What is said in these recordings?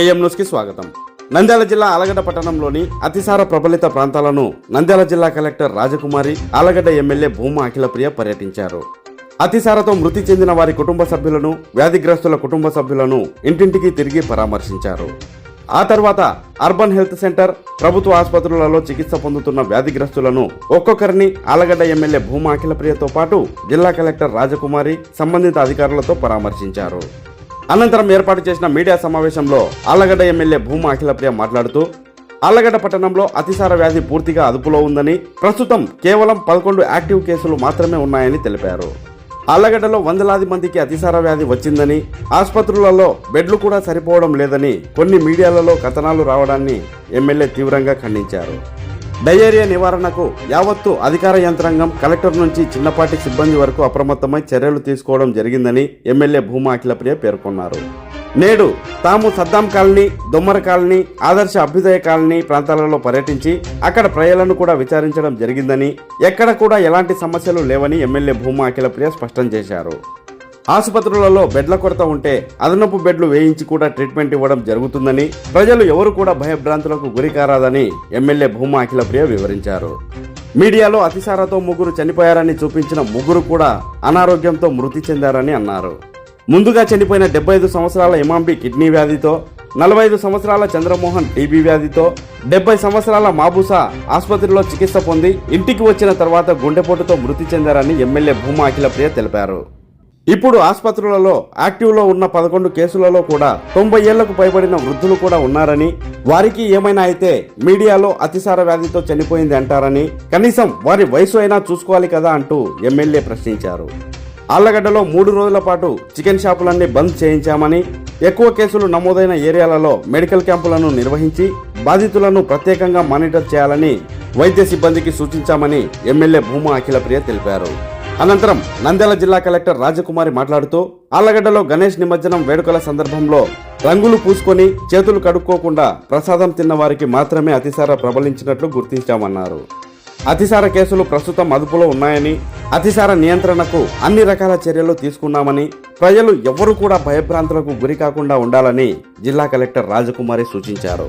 AM న్యూస్కి స్వాగతం. నంద్యాల జిల్లా ఆలగడ్డ పట్టణంలోని అతిసార ప్రబలిత ప్రాంతాలను నంద్యాల జిల్లా కలెక్టర్ రాజకుమారి ఆలగడ్డ ఎమ్మెల్యే భూమా అఖిలప్రియ పర్యటించారు. అతిసారతో మృతి చెందిన వారి కుటుంబ సభ్యులను వ్యాధిగ్రస్తుల కుటుంబ సభ్యులను ఇంటింటికి తిరిగి పరామర్శించారు. ఆ తర్వాత అర్బన్ హెల్త్ సెంటర్ ప్రభుత్వ ఆసుపత్రులలో చికిత్స పొందుతున్న వ్యాధిగ్రస్తులను ఒక్కొక్కరిని ఆలగడ్డ ఎమ్మెల్యే భూమా అఖిలప్రియతో పాటు జిల్లా కలెక్టర్ రాజకుమారి సంబంధిత అధికారులతో పరామర్శించారు. అనంతరం ఏర్పాటు చేసిన మీడియా సమావేశంలో ఆళ్ళగడ్డ ఎమ్మెల్యే భూమా అఖిలప్రియ మాట్లాడుతూ ఆళ్ళగడ్డ పట్టణంలో అతిసార వ్యాధి పూర్తిగా అదుపులో ఉందని ప్రస్తుతం కేవలం పదకొండు యాక్టివ్ కేసులు మాత్రమే ఉన్నాయని తెలిపారు. ఆళ్ళగడ్డలో వందలాది మందికి అతిసార వ్యాధి వచ్చిందని ఆసుపత్రులలో బెడ్లు కూడా సరిపోవడం లేదని కొన్ని మీడియాలలో కథనాలు రావడాన్ని ఎమ్మెల్యే తీవ్రంగా ఖండించారు. డయేరియా నివారణకు యావత్తు అధికార యంత్రాంగం కలెక్టర్ నుంచి చిన్నపాటి సిబ్బంది వరకు అప్రమత్తమై చర్యలు తీసుకోవడం జరిగిందని ఎమ్మెల్యే భూమా అఖిలప్రియ పేర్కొన్నారు. నేడు తాము సద్దాం కాలనీ దొమ్మర కాలనీ ఆదర్శ అభ్యుదయ కాలనీ ప్రాంతాలలో పర్యటించి అక్కడ ప్రజలను కూడా విచారించడం జరిగిందని ఎక్కడ కూడా ఎలాంటి సమస్యలు లేవని ఎమ్మెల్యే భూమా అఖిలప్రియ స్పష్టం చేశారు. ఆసుపత్రులలో బెడ్ల కొరత ఉంటే అదనపు బెడ్లు వేయించి కూడా ట్రీట్మెంట్ ఇవ్వడం జరుగుతుందని ప్రజలు ఎవరు కూడా భయభ్రాంతులకు గురికారాదని ఎమ్మెల్యే భూమా అఖిలప్రియ వివరించారు. మీడియాలో అతిసారతో ముగ్గురు చనిపోయారని చూపించిన ముగ్గురు కూడా అనారోగ్యంతో మృతి చెందారని అన్నారు. ముందుగా చనిపోయిన డెబ్బై ఐదు సంవత్సరాల ఇమాంబి కిడ్నీ వ్యాధితో నలభై ఐదు సంవత్సరాల చంద్రమోహన్ టీబీ వ్యాధితో డెబ్బై సంవత్సరాల మాబూసా ఆసుపత్రిలో చికిత్స పొంది ఇంటికి వచ్చిన తర్వాత గుండెపోటుతో మృతి చెందారని ఎమ్మెల్యే భూమా అఖిలప్రియ తెలిపారు. ఇప్పుడు ఆసుపత్రులలో యాక్టివ్లో ఉన్న పదకొండు కేసులలో కూడా తొంభై ఏళ్ళకు పైబడిన వృద్ధులు కూడా ఉన్నారని వారికి ఏమైనా అయితే మీడియాలో అతిసార వ్యాధితో చనిపోయింది అంటారని కనీసం వారి వయసు అయినా చూసుకోవాలి కదా అంటూ ఎమ్మెల్యే ప్రశ్నించారు. ఆళ్ళగడ్డలో మూడు రోజుల పాటు చికెన్ షాపులన్నీ బంద్ చేయించామని ఎక్కువ కేసులు నమోదైన ఏరియాలలో మెడికల్ క్యాంపులను నిర్వహించి బాధితులను ప్రత్యేకంగా మానిటర్ చేయాలని వైద్య సిబ్బందికి సూచించామని ఎమ్మెల్యే భూమా అఖిలప్రియ తెలిపారు. అనంతరం నంద్యాల జిల్లా కలెక్టర్ రాజకుమారి మాట్లాడుతూ ఆళ్ళగడ్డలో గణేష్ నిమజ్జనం వేడుకల సందర్భంలో రంగులు పూసుకొని చేతులు కడుక్కోకుండా ప్రసాదం తిన్న వారికి మాత్రమే అతిసార ప్రబలించినట్లు గుర్తించామన్నారు. అతిసార కేసులు ప్రస్తుతం అదుపులో ఉన్నాయని అతిసార నియంత్రణకు అన్ని రకాల చర్యలు తీసుకున్నామని ప్రజలు ఎవరు కూడా భయభ్రాంతులకు గురి కాకుండా ఉండాలని జిల్లా కలెక్టర్ రాజకుమారి సూచించారు.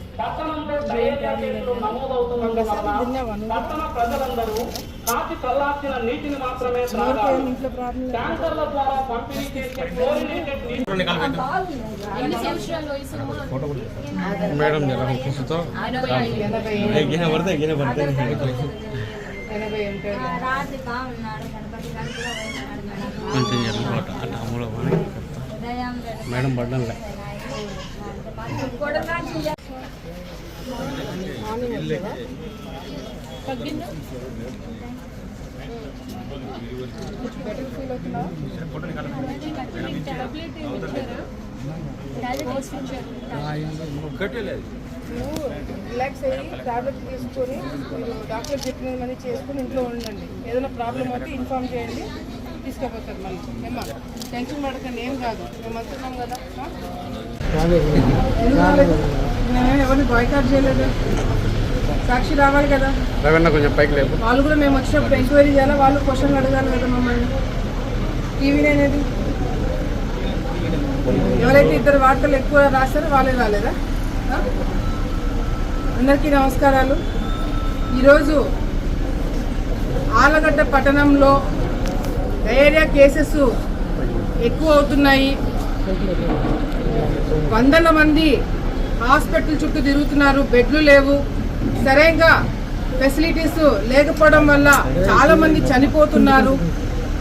పట్టణ ప్రజలందరూ కాచి చల్లార్చిన నీటిని మాత్రమే త్రాగాలి. ట్యాంకర్ల ద్వారా పంపిణీ చేసే క్లోరినేటెడ్ నీటి ఎన్ని సంవత్సరాల వయసు మేడం రెడ్డి. మేడం పడ్డంలే. టాబ్లెట్ నువ్వు రిలాక్స్ అయ్యి టాబ్లెట్ తీసుకొని మీరు డాక్టర్ చెప్పిన మనీ చేసుకుని ఇంట్లో ఉండండి ఏదైనా ప్రాబ్లం వస్తే ఇన్ఫార్మ్ చేయండి తీసుకుపోతారు మళ్ళీ ఏమ్మా టెన్షన్ పడకండి ఏం కాదు మేము వస్తున్నాం కదా ఎవరిని బాయ్కాట్ చేయలేదు. సాక్షి రావాలి కదా. రవణ కొంచెం పైకి లేపు. వాళ్ళు కూడా మేము వచ్చినప్పుడు ఎంక్వైరీ చేయాలి? వాళ్ళు క్వశ్చన్లు అడగాలి కదా మమ్మల్ని. టీవీ అనేది. ఎవరైతే ఇద్దరు వార్తలు ఎక్కువ రాస్తారో వాళ్ళే రాలేదా? అందరికీ నమస్కారాలు. ఈరోజు ఆలగడ్డ పట్టణంలో డయేరియా కేసెస్ ఎక్కువ అవుతున్నాయి. వందల మంది హాస్పిటల్ చుట్టూ తిరుగుతున్నారు బెడ్లు లేవు. సరైన ఫెసిలిటీస్ లేకపోవడం వల్ల చాలా మంది చనిపోతున్నారు.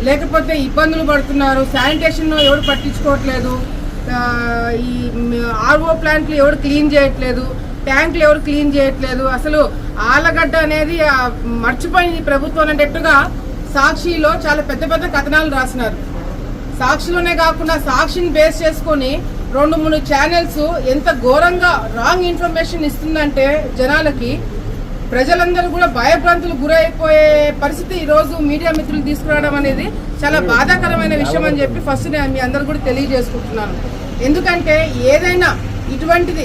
లేకపోతే ఇబ్బందులు పడుతున్నారు. శానిటేషన్ ఎవరు పట్టించుకోవట్లేదు. ఈ ఆర్ఓ ప్లాంట్లు ఎవరు క్లీన్ చేయట్లేదు. ట్యాంకులు ఎవరు క్లీన్ చేయట్లేదు. అసలు ఆలగడ్డ అనేది మర్చిపోయింది ప్రభుత్వం అనేటట్టుగా సాక్షిలో చాలా పెద్ద పెద్ద కథనాలు రాసినారు. సాక్షిలోనే కాకుండా సాక్షిని బేస్ చేసుకొని రెండు మూడు ఛానల్స్ ఎంత ఘోరంగా రాంగ్ ఇన్ఫర్మేషన్ ఇస్తుందంటే జనాలకి ప్రజలందరూ కూడా భయభ్రాంతులు గురైపోయే పరిస్థితి ఈ రోజు మీడియా మిత్రులు తీసుకురావడం అనేది చాలా బాధాకరమైన విషయం అని చెప్పి ఫస్ట్ నేను మీ అందరు కూడా తెలియజేసుకుంటున్నాను. ఎందుకంటే ఏదైనా ఇటువంటిది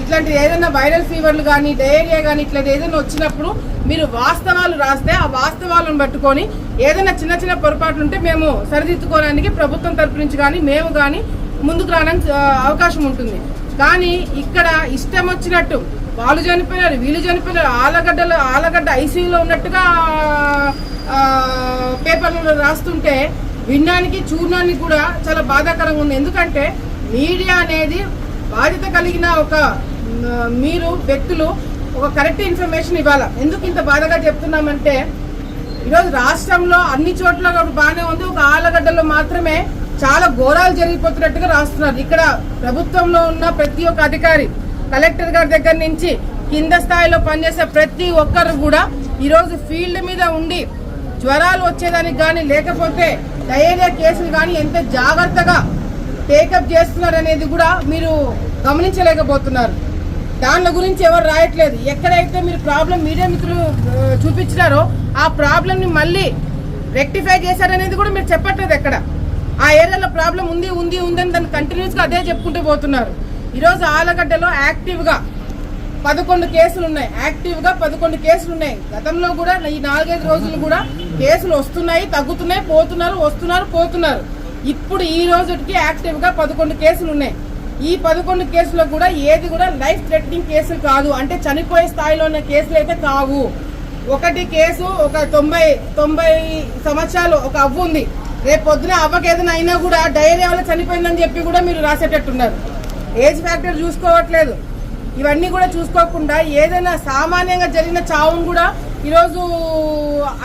ఇట్లాంటి ఏదైనా వైరల్ ఫీవర్లు కానీ డయేరియా కానీ ఇట్లాంటి ఏదైనా వచ్చినప్పుడు మీరు వాస్తవాలు రాస్తే ఆ వాస్తవాలను పట్టుకొని ఏదైనా చిన్న చిన్న పొరపాట్లు ఉంటే మేము సరిదిద్దుకోవడానికి ప్రభుత్వం తరపు నుంచి కానీ మేము కానీ ముందుకు రావడానికి అవకాశం ఉంటుంది. కానీ ఇక్కడ ఇష్టం వచ్చినట్టు వాళ్ళు చనిపోయినారు వీళ్ళు చనిపోయినారు ఆలగడ్డలు ఆలగడ్డ ఐసీయూలో ఉన్నట్టుగా పేపర్లలో రాస్తుంటే వినడానికి చూడడానికి కూడా చాలా బాధాకరంగా ఉంది. ఎందుకంటే మీడియా అనేది బాధ్యత కలిగిన ఒక మీరు వ్యక్తులు ఒక కరెక్ట్ ఇన్ఫర్మేషన్ ఇవ్వాలా? ఎందుకు ఇంత బాధగా చెప్తున్నామంటే ఈరోజు రాష్ట్రంలో అన్ని చోట్ల బాగానే ఉంది. ఒక ఆలగడ్డలో మాత్రమే చాలా ఘోరాలు జరిగిపోతున్నట్టుగా రాస్తున్నారు. ఇక్కడ ప్రభుత్వంలో ఉన్న ప్రతి ఒక్క అధికారి కలెక్టర్ గారి దగ్గర నుంచి కింద స్థాయిలో పనిచేసే ప్రతి ఒక్కరు కూడా ఈరోజు ఫీల్డ్ మీద ఉండి జ్వరాలు వచ్చేదానికి కానీ లేకపోతే డయేరియా కేసులు కానీ ఎంత జాగ్రత్తగా టేకప్ చేస్తున్నారు అనేది కూడా మీరు గమనించలేకపోతున్నారు. దాని గురించి ఎవరు రాయట్లేదు. ఎక్కడైతే మీరు ప్రాబ్లం మీడియా మిత్రులు చూపించినారో ఆ ప్రాబ్లంని మళ్ళీ రెక్టిఫై చేశారనేది కూడా మీరు చెప్పట్లేదు ఎక్కడ. ఆ ఏరియాలో ప్రాబ్లం ఉంది ఉంది ఉంది అని దాన్ని కంటిన్యూస్గా అదే చెప్పుకుంటూ పోతున్నారు. ఈరోజు ఆలగడ్డలో యాక్టివ్గా పదకొండు కేసులు ఉన్నాయి. యాక్టివ్గా పదకొండు కేసులు ఉన్నాయి. గతంలో కూడా ఈ నాలుగైదు రోజులు కూడా కేసులు వస్తున్నాయి తగ్గుతున్నాయి పోతున్నారు వస్తున్నారు పోతున్నారు. ఇప్పుడు ఈ రోజుకి యాక్టివ్గా పదకొండు కేసులు ఉన్నాయి. ఈ పదకొండు కేసులో కూడా ఏది కూడా లైఫ్ థ్రెటనింగ్ కేసులు కాదు. అంటే చనిపోయే స్థాయిలో ఉన్న కేసులు అయితే కావు. ఒకటి కేసు ఒక తొంభై తొంభై సంవత్సరాలు ఒక అవ్వు ఉంది. రేపు పొద్దున అవ్వకేదైనా అయినా కూడా డైరియా వల్ల చనిపోయిందని చెప్పి కూడా మీరు రాసేటట్టున్నారు. Age factor చూసుకోవట్లేదు. ఇవన్నీ కూడా చూసుకోకుండా ఏదైనా సామాన్యంగా జరిగిన చావును కూడా ఈరోజు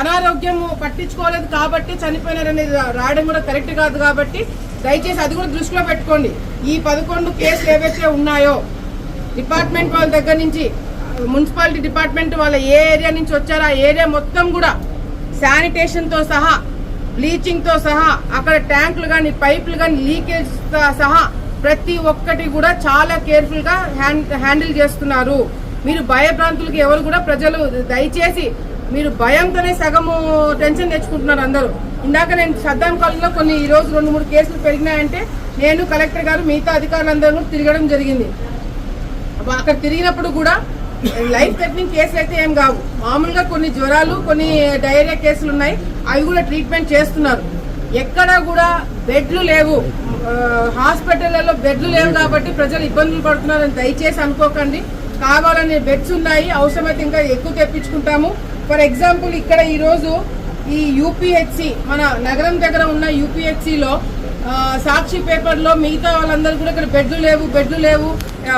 అనారోగ్యం పట్టించుకోలేదు కాబట్టి చనిపోయినారనేది రాయడం కూడా కరెక్ట్ కాదు కాబట్టి దయచేసి అది కూడా దృష్టిలో పెట్టుకోండి. ఈ పదకొండు కేసులు ఏవైతే ఉన్నాయో డిపార్ట్మెంట్ వాళ్ళ దగ్గర నుంచి మున్సిపాలిటీ డిపార్ట్మెంట్ వాళ్ళ ఏ ఏరియా నుంచి వచ్చారో ఆ ఏరియా మొత్తం కూడా శానిటేషన్తో సహా బ్లీచింగ్తో సహా అక్కడ ట్యాంకులు కానీ పైపులు కానీ లీకేజ్ సహా ప్రతి ఒక్కటి కూడా చాలా కేర్ఫుల్గా హ్యాండ్ హ్యాండిల్ చేస్తున్నారు. మీరు భయభ్రాంతులకు ఎవరు కూడా ప్రజలు దయచేసి మీరు భయంతోనే సగము టెన్షన్ తెచ్చుకుంటున్నారు అందరూ. ఇందాక నేను సద్దాం కాలంలో కొన్ని ఈ రోజు రెండు మూడు కేసులు పెరిగినాయంటే నేను కలెక్టర్ గారు మిగతా అధికారులందరూ తిరగడం జరిగింది. అక్కడ తిరిగినప్పుడు కూడా లైఫ్ థ్రెటనింగ్ కేసులు అయితే ఏం కావు. మామూలుగా కొన్ని జ్వరాలు కొన్ని డయేరియా కేసులు ఉన్నాయి. అవి కూడా ట్రీట్మెంట్ చేస్తున్నారు. ఎక్కడ కూడా బెడ్లు లేవు. హాస్పిటల్లలో హాస్పిటళ్ళలో బెడ్లు లేవు కాబట్టి ప్రజలు ఇబ్బందులు పడుతున్నారని దయచేసి అనుకోకండి. కావాలని బెడ్స్ ఉన్నాయి. అవసరమైతే ఇంకా ఎక్కువ తెప్పించుకుంటాము. ఫర్ ఎగ్జాంపుల్ ఇక్కడ ఈరోజు ఈ యూపీహెచ్సి మన నగరం దగ్గర ఉన్న యూపీహెచ్సిలో సాక్షి పేపర్లో మిగతా వాళ్ళందరూ కూడా ఇక్కడ బెడ్లు లేవు బెడ్లు లేవు.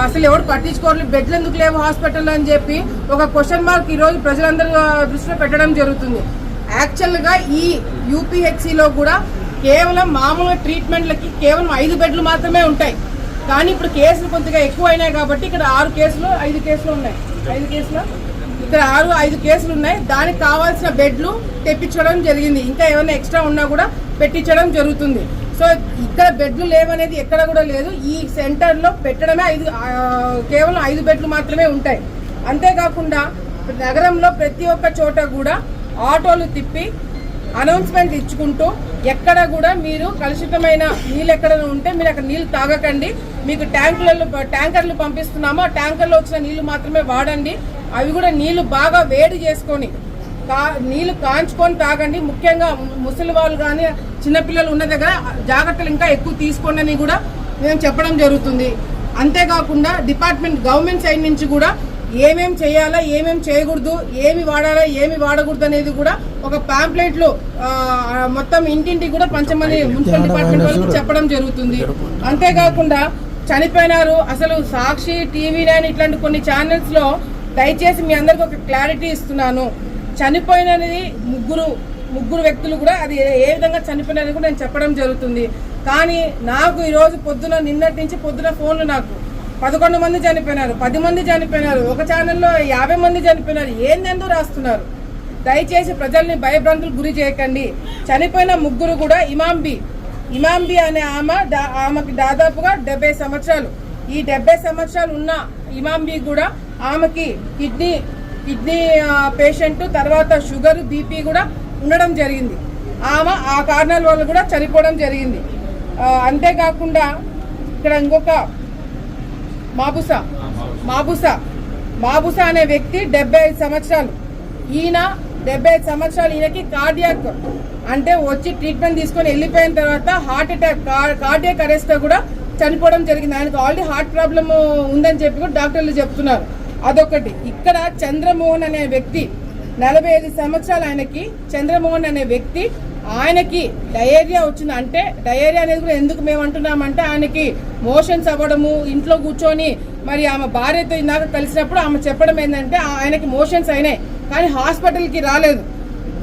అసలు ఎవరు పట్టించుకోవట్లేదు బెడ్లు ఎందుకు లేవు హాస్పిటల్లో అని చెప్పి ఒక క్వశ్చన్ మార్క్ ఈరోజు ప్రజలందరూ దృష్టిలో పెట్టడం జరుగుతుంది. యాక్చువల్గా ఈ యూపీహెచ్సిలో కూడా కేవలం మామూలు ట్రీట్మెంట్లకి కేవలం ఐదు బెడ్లు మాత్రమే ఉంటాయి. కానీ ఇప్పుడు కేసులు కొద్దిగా ఎక్కువ అయినాయి కాబట్టి ఇక్కడ ఆరు కేసులు ఐదు కేసులు ఉన్నాయి. ఐదు కేసులు? ఇక్కడ ఆరు ఐదు కేసులు ఉన్నాయి. దానికి కావాల్సిన బెడ్లు తెప్పించడం జరిగింది. ఇంకా ఏమైనా ఎక్స్ట్రా ఉన్నా కూడా పెట్టించడం జరుగుతుంది. సో ఇక్కడ బెడ్లు లేవనేది ఎక్కడ కూడా లేదు. ఈ సెంటర్లో పెట్టడమే ఐదు కేవలం ఐదు బెడ్లు మాత్రమే ఉంటాయి. అంతేకాకుండా నగరంలో ప్రతి ఒక్క చోట కూడా ఆటోలు తిప్పి అనౌన్స్మెంట్ ఇచ్చుకుంటూ ఎక్కడ కూడా మీరు కలుషితమైన నీళ్ళు ఎక్కడ ఉంటే మీరు అక్కడ నీళ్ళు తాగకండి. మీకు ట్యాంకులలో ట్యాంకర్లు పంపిస్తున్నామో. ఆ ట్యాంకర్లో వచ్చిన నీళ్ళు మాత్రమే వాడండి. అవి కూడా నీళ్ళు బాగా వేడి చేసుకొని కా నీళ్ళు కాంచుకొని తాగండి. ముఖ్యంగా ముసలి వాళ్ళు కానీ చిన్నపిల్లలు ఉన్న దగ్గర జాగ్రత్తలు ఇంకా ఎక్కువ తీసుకోండి అని కూడా మేము చెప్పడం జరుగుతుంది. అంతేకాకుండా డిపార్ట్మెంట్ గవర్నమెంట్ సైడ్ నుంచి కూడా ఏమేం చేయాలా ఏమేం చేయకూడదు ఏమి వాడాలా ఏమి వాడకూడదు అనేది కూడా ఒక పాంప్లెట్లో ఆ, మొత్తం ఇంటింటికి కూడా పంచమని మున్సిపల్ డిపార్ట్మెంట్ వాళ్ళకి చెప్పడం. జరుగుతుంది. అంతేకాకుండా చనిపోయినారు. అసలు సాక్షి టీవీ నైన్ ఇట్లాంటి కొన్ని ఛానల్స్లో దయచేసి మీ అందరికి ఒక క్లారిటీ ఇస్తున్నాను. చనిపోయినది ముగ్గురు ముగ్గురు వ్యక్తులు కూడా అది ఏ- విధంగా చనిపోయినది కూడా నేను చెప్పడం జరుగుతుంది. కానీ నాకు ఈరోజు పొద్దున నిన్నటి నుంచి పొద్దున ఫోన్లు నాకు. పదకొండు మంది చనిపోయినారు పది మంది చనిపోయినారు ఒక ఛానల్లో యాభై మంది చనిపోయినారు. ఏందెందో రాస్తున్నారు? దయచేసి ప్రజల్ని భయభ్రాంతులు గురి చేయకండి. చనిపోయిన ముగ్గురు కూడా ఇమాంబి ఇమాంబి అనే ఆమె ఆమెకి దాదాపుగా డెబ్బై సంవత్సరాలు. ఈ డెబ్బై సంవత్సరాలు ఉన్న ఇమాంబి కూడా ఆమెకి కిడ్నీ కిడ్నీ పేషెంట్ తర్వాత షుగర్ బీపీ కూడా ఉండడం జరిగింది. ఆమె ఆ కారణాల వల్ల కూడా చనిపోవడం జరిగింది. అంతేకాకుండా ఇక్కడ ఇంకొక మాబుసా. మాబుసా. మాబుసా అనే వ్యక్తి డెబ్బై ఐదు సంవత్సరాలు. ఈయన డెబ్బై ఐదు సంవత్సరాలు ఈయనకి కార్డియాక్ అంటే వచ్చి ట్రీట్మెంట్ తీసుకొని వెళ్ళిపోయిన తర్వాత హార్ట్ అటాక్ కార్డియాక్ అరెస్ట్ కూడా చనిపోవడం జరిగింది. ఆయనకు ఆల్రెడీ హార్ట్ ప్రాబ్లమ్ ఉందని చెప్పి కూడా డాక్టర్లు చెప్తున్నారు. అదొకటి. ఇక్కడ చంద్రమోహన్ అనే వ్యక్తి నలభై ఐదు సంవత్సరాలు ఆయనకి చంద్రమోహన్ అనే వ్యక్తి ఆయనకి డయేరియా వచ్చింది. అంటే డయేరియా అనేది కూడా ఎందుకు మేము అంటున్నామంటే ఆయనకి మోషన్స్ అవ్వడము ఇంట్లో కూర్చొని మరి ఆమె భార్యతో ఇందాక కలిసినప్పుడు ఆమె చెప్పడం ఏంటంటే ఆయనకి మోషన్స్ అయినాయి. కానీ హాస్పిటల్కి రాలేదు.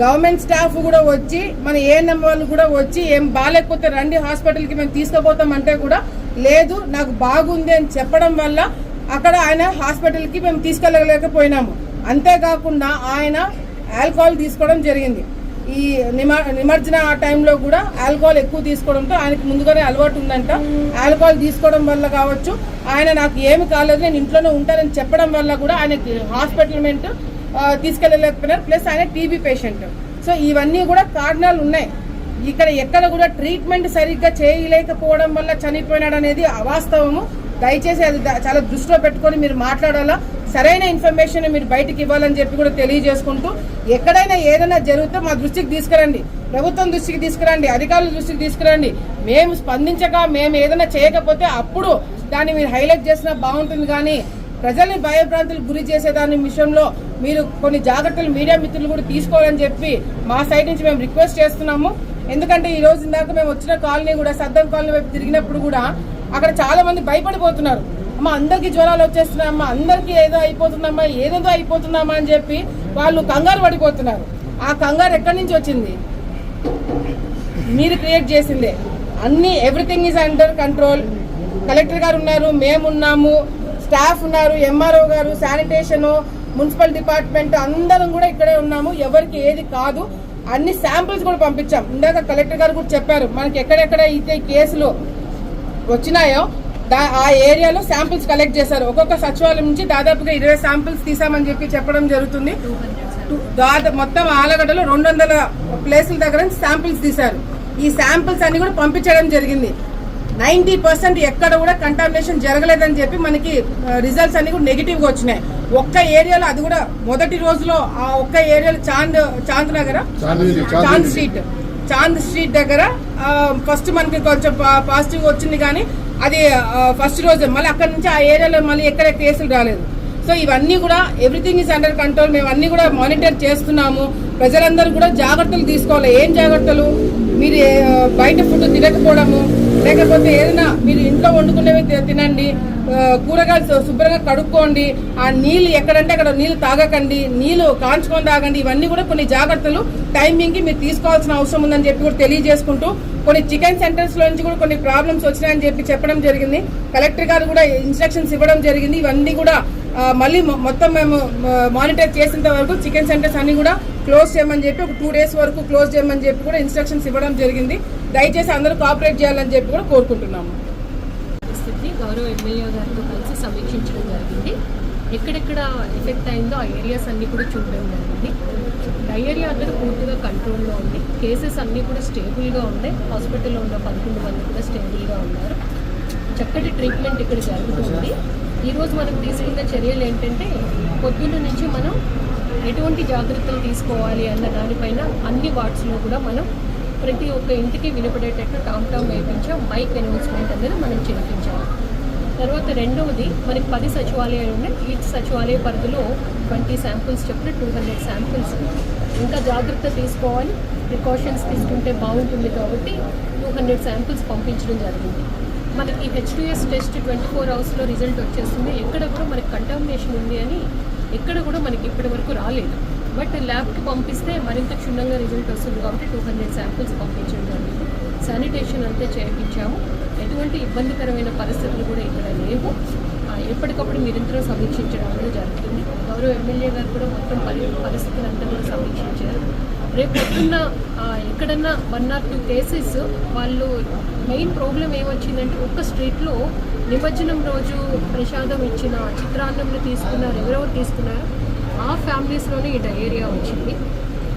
గవర్నమెంట్ స్టాఫ్ కూడా వచ్చి మన ఏఎన్ఎం వాళ్ళు కూడా వచ్చి ఏం బాగాలేకపోతే రండి హాస్పిటల్కి మేము తీసుకుపోతామంటే కూడా లేదు నాకు బాగుంది అని చెప్పడం వల్ల అక్కడ ఆయన హాస్పిటల్కి మేము తీసుకెళ్ళలేకపోయినాము. అంతేకాకుండా ఆయన ఆల్కహాల్ తీసుకోవడం జరిగింది. ఈ నిమ నిమజ్జన ఆ టైంలో కూడా ఆల్కహాల్ ఎక్కువ తీసుకోవడంతో ఆయనకి ముందుగానే అలవాటు ఉందంట. ఆల్కహాల్ తీసుకోవడం వల్ల కావచ్చు ఆయన నాకు ఏమి కాలేదు నేను ఇంట్లోనే ఉంటానని చెప్పడం వల్ల కూడా ఆయనకి హాస్పిటల్మెంట్ తీసుకెళ్ళలేకపోయినారు. ప్లస్ ఆయన టీబీ పేషెంట్. సో ఇవన్నీ కూడా కారణాలు ఉన్నాయి. ఇక్కడ ఎక్కడ కూడా ట్రీట్మెంట్ సరిగ్గా చేయలేకపోవడం వల్ల చనిపోయినాడు అనేది అవాస్తవము. దయచేసి అది చాలా దృష్టిలో పెట్టుకొని మీరు మాట్లాడాలా? సరైన ఇన్ఫర్మేషన్ మీరు బయటికి ఇవ్వాలని చెప్పి కూడా తెలియజేసుకుంటూ ఎక్కడైనా ఏదైనా జరిగితే మా దృష్టికి తీసుకురండి. ప్రభుత్వం దృష్టికి తీసుకురండి అధికారుల దృష్టికి తీసుకురండి. మేము స్పందించక మేము ఏదైనా చేయకపోతే అప్పుడు దాన్ని మీరు హైలైట్ చేసినా బాగుంటుంది. కానీ ప్రజల్ని భయభ్రాంతులకు గురి చేసే దాని విషయంలో మీరు కొన్ని జాగ్రత్తలు మీడియా మిత్రులు కూడా తీసుకోవాలని చెప్పి మా సైడ్ నుంచి మేము రిక్వెస్ట్ చేస్తున్నాము. ఎందుకంటే ఈ రోజు ఇందాక మేము వచ్చిన కాలనీ కూడా సద్దం కాలనీ వైపు తిరిగినప్పుడు కూడా అక్కడ చాలా మంది భయపడిపోతున్నారు. అమ్మ అందరికీ జ్వరాలు వచ్చేస్తున్నాయమ్మా అందరికీ ఏదో అయిపోతుందమ్మా ఏదేదో అయిపోతుందమ్మా అని చెప్పి వాళ్ళు కంగారు పడిపోతున్నారు. ఆ కంగారు ఎక్కడి నుంచి వచ్చింది? మీరు క్రియేట్ చేసిందే. అన్ని everything is under control collector గారు ఉన్నారు మేమున్నాము స్టాఫ్ ఉన్నారు ఎంఆర్ఓ గారు శానిటేషన్ మున్సిపల్ డిపార్ట్మెంట్ అందరం కూడా ఇక్కడే ఉన్నాము ఎవరికి ఏది కాదు. అన్ని శాంపిల్స్ కూడా పంపించాం. ఇందాక కలెక్టర్ గారు కూడా చెప్పారు మనకి ఎక్కడెక్కడ అయితే కేసులు వచ్చినాయో దా ఆ ఏరియాలో శాంపిల్స్ కలెక్ట్ చేశారు. ఒక్కొక్క సచివాలయం నుంచి దాదాపుగా ఇరవై శాంపిల్స్ తీసామని చెప్పి చెప్పడం జరుగుతుంది. దాదాపు మొత్తం ఆలగడ్డలో రెండు వందల ప్లేసుల దగ్గర నుంచి శాంపిల్స్ తీశారు. ఈ శాంపిల్స్ అన్ని కూడా పంపించడం జరిగింది. నైన్టీ పర్సెంట్ ఎక్కడ కూడా కంటామినేషన్ జరగలేదని చెప్పి మనకి రిజల్ట్స్ అన్ని కూడా నెగిటివ్గా వచ్చినాయి. ఒక్క ఏరియాలో అది కూడా మొదటి రోజులో ఆ ఒక్క ఏరియాలో చాంద్ చాంద్ నగర? చాంద్ స్ట్రీట్. చాంద్ స్ట్రీట్ దగ్గర ఫస్ట్ మనకి కొంచెం పాజిటివ్ వచ్చింది కానీ అది ఫస్ట్ రోజు. మళ్ళీ అక్కడ నుంచి ఆ ఏరియాలో మళ్ళీ ఎక్కడ కేసులు రాలేదు. సో ఇవన్నీ కూడా ఎవ్రీథింగ్ ఇస్ అండర్ కంట్రోల్ మేము అన్నీ కూడా మానిటర్ చేస్తున్నాము. ప్రజలందరూ కూడా జాగ్రత్తలు తీసుకోవాలి. ఏం జాగ్రత్తలు? మీరు బయట ఫుడ్ తినకపోవడము. లేకపోతే ఏదైనా మీరు ఇంట్లో వండుకునేవి తినండి. కూరగాయలు శుభ్రంగా కడుక్కోండి. ఆ నీళ్ళు ఎక్కడంటే అక్కడ నీళ్ళు తాగకండి. నీళ్ళు కాంచుకొని తాగండి. ఇవన్నీ కూడా కొన్ని జాగ్రత్తలు. టైమింగ్కి మీరు తీసుకోవాల్సిన అవసరం ఉందని చెప్పి కూడా తెలియజేసుకుంటూ కొన్ని చికెన్ సెంటర్స్ నుంచి కూడా కొన్ని ప్రాబ్లమ్స్ వచ్చినాయని చెప్పి చెప్పడం జరిగింది. కలెక్టర్ గారు కూడా ఇన్స్ట్రక్షన్స్ ఇవ్వడం జరిగింది. ఇవన్నీ కూడా మళ్ళీ మొత్తం మేము మానిటర్ చేసేంత వరకు చికెన్ సెంటర్స్ అన్ని కూడా క్లోజ్ చేయమని చెప్పి ఒక టూ డేస్ వరకు క్లోజ్ చేయమని చెప్పి కూడా ఇన్స్ట్రక్షన్స్ ఇవ్వడం జరిగింది. దయచేసి అందరూ కోఆపరేట్ చేయాలని చెప్పి కూడా కోరుకుంటున్నాము. గౌరవ ఎమ్మెల్యే గారితో కలిసి సమీక్షించడం జరిగింది. ఎక్కడెక్కడ ఎఫెక్ట్ అయిందో ఆ ఏరియాస్ అన్నీ కూడా చూడడం జరిగింది. డయేరియా అందరూ పూర్తిగా కంట్రోల్లో ఉంది. కేసెస్ అన్నీ కూడా స్టేబుల్గా ఉన్నాయి. హాస్పిటల్లో ఉన్న పదకొండు మంది కూడా స్టేబుల్గా ఉన్నారు. చక్కటి ట్రీట్మెంట్ ఇక్కడ జరుగుతుంది. ఈరోజు మనం తీసుకున్న చర్యలు ఏంటంటే పొద్దున్న నుంచి మనం ఎటువంటి జాగ్రత్తలు తీసుకోవాలి అన్న దానిపైన అన్ని వార్డ్స్లో కూడా మనం ప్రతి ఒక్క ఇంటికి వినపడేటట్టు టామ్ టామ్ వేయించాం మైక్ అనౌన్స్మెంట్ అనేది మనం చేయించాం తర్వాత రెండవది మనకి పది సచివాలయాలు ఉన్నాయి. ఈచ్ సచివాలయ పరిధిలో ట్వంటీ శాంపుల్స్ చెప్పిన టూ హండ్రెడ్ శాంపుల్స్. ఇంకా జాగ్రత్త తీసుకోవాలి. ప్రికాషన్స్ తీసుకుంటే బాగుంటుంది కాబట్టి టూ హండ్రెడ్ శాంపుల్స్ పంపించడం జరిగింది. మనకి హెచ్డిఎస్ టెస్ట్ ట్వంటీ ఫోర్ అవర్స్లో రిజల్ట్ వచ్చేస్తుంది. ఎక్కడ కూడా మనకి కంటామినేషన్ ఉంది అని ఎక్కడ కూడా మనకి ఇప్పటి వరకు రాలేదు. బట్ ల్యాబ్కి పంపిస్తే మరింత క్షుణ్ణంగా రిజల్ట్ వస్తుంది కాబట్టి టూ హండ్రెడ్ శాంపుల్స్ పంపించడం జరిగింది. శానిటేషన్ అంతే చేయించాము. ఎటువంటి ఇబ్బందికరమైన పరిస్థితులు కూడా ఇక్కడ లేవు. ఎప్పటికప్పుడు నిరంతరం సమీక్షించడం కూడా జరుగుతుంది. గౌరవ ఎమ్మెల్యే గారు కూడా మొత్తం పరి పరిస్థితులంతా కూడా సమీక్షించారు. రేపు పొద్దున్న ఎక్కడన్నా వన్ ఆర్ టూ కేసెస్ వాళ్ళు మెయిన్ ప్రాబ్లం ఏమొచ్చిందంటే ఒక్క స్ట్రీట్లో నిమజ్జనం రోజు ప్రసాదం ఇచ్చిన చిత్రాన్నంలో తీసుకున్నారు ఎవరెవరు తీసుకున్నారో? ఆ ఫ్యామిలీస్లోనే ఈ డయేరియా వచ్చింది.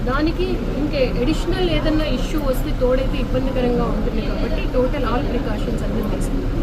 దానికి ఇంకే అడిషనల్ ఏదన్నా ఇష్యూ వస్తే తోడైతే ఇబ్బందికరంగా ఉంటుంది కాబట్టి టోటల్ ఆల్ ప్రికాషన్స్ అన్నీ తీసుకుంటాం